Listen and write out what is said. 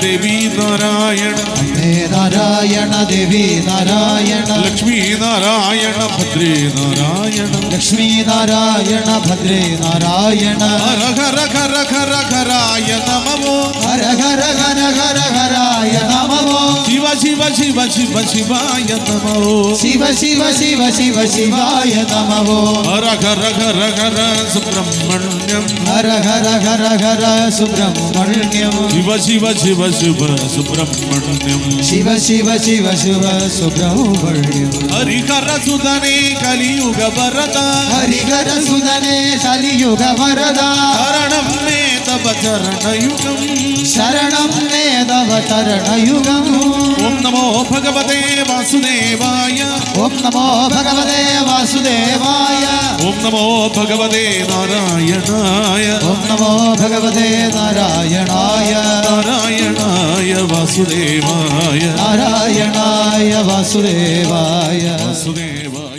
ദേവി നാരായണ. അമ്മേ നാരായണ ദേവി നാരായണ. ലക്ഷ്മി നാരായണ ഭദ്രേ നാരായണ. ലക്ഷ്മി നാരായണ ഭദ്രേ നാരായണ. ഹര ഹര ഹര ഹര ഹരായ നമോ. ഹര ഹര శివ శివ శివ శివాయ నమో. శివ శివ శివ శివ శివాయ నమో. హర హర హర హర సుబ్రహ్మణ్యం. హర హర హర హర సుబ్రహ్మణ్యం. శివ శివ శివ శివ సుబ్రహ్మణ్యం. శివ శివ శివ శివ సుబ్రహ్మణ్యం. హరిహర సుదనే కలియుగ వరద. హరిహర సుదనే కలియుగ వరద. శరణం మే చరణయుగం. శరణం ശരണം ഓം നമോ ഭഗവതേ വാസുദേവായ. ഓം നമോ ഭഗവതേ വാസുദേവായ. ഓം നമോ ഭഗവതേ നാരായണായ. ഓം നമോ ഭഗവതേ നാരായണായ. നാരായണായ വാസുദേവായ. നാരായണായ വാസുദേവായ. വാസുദേവായ.